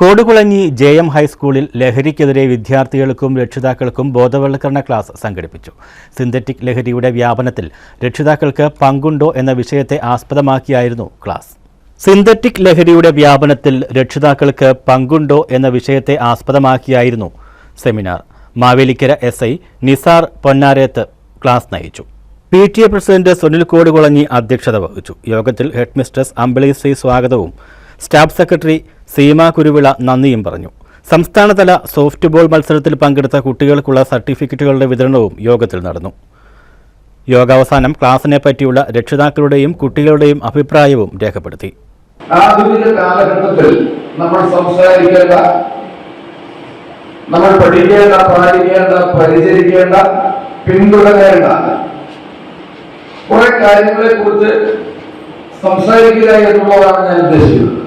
Kodukulanji J M ഹൈസ്കൂളിൽ ലഹരിക്കെതിരെ വിദ്യാർത്ഥികൾക്കും രക്ഷിതാക്കൾക്കും ബോധവൽക്കരണ ക്ലാസ് സംഘടിപ്പിച്ചു. സിന്തറ്റിക് ലഹരിയുടെ വ്യാപനത്തിൽ രക്ഷിതാക്കൾക്ക് പങ്കുണ്ടോ എന്ന വിഷയത്തെ ആസ്പദമാക്കിയായിരുന്നു ക്ലാസ്. സിന്തറ്റിക് ലഹരിയുടെ വ്യാപനത്തിൽ രക്ഷിതാക്കൾക്ക് പങ്കുണ്ടോ എന്ന വിഷയത്തെ ആസ്പദമാക്കിയായിരുന്നു seminar. Mavelikkara S I Nisar Ponnareth class നയിച്ചു. P T A president Sunil Kodukulanji അധ്യക്ഷത വഹിച്ചു. യോഗത്തിൽ ഹെഡ്മിസ്ട്രസ് അമ്പിളി ശ്രീ സ്വാഗതവും സ്റ്റാഫ് സെക്രട്ടറി സീമ കുരുവിള നന്ദിയും പറഞ്ഞു. സംസ്ഥാനതല സോഫ്റ്റ് ബോൾ മത്സരത്തിൽ പങ്കെടുത്ത കുട്ടികൾക്കുള്ള സർട്ടിഫിക്കറ്റുകളുടെ വിതരണവും യോഗത്തിൽ നടന്നു. യോഗാവസാനം ക്ലാസിനെ പറ്റിയുള്ള രക്ഷിതാക്കളുടെയും കുട്ടികളുടെയും അഭിപ്രായവും രേഖപ്പെടുത്തി. ആധുനിക കാലഘട്ടത്തിൽ നമ്മൾ സംസാരിക്കേണ്ട നമ്മൾ പഠിക്കേണ്ട പാലിക്കേണ്ട പരിചരിക്കേണ്ട പിന്തുടരേണ്ട കുറെ കാര്യങ്ങളെ കുറിച്ച് സംസാരിക്കുക എന്നുള്ളതാണ് ഞാൻ ഉദ്ദേശിക്കുന്നത്.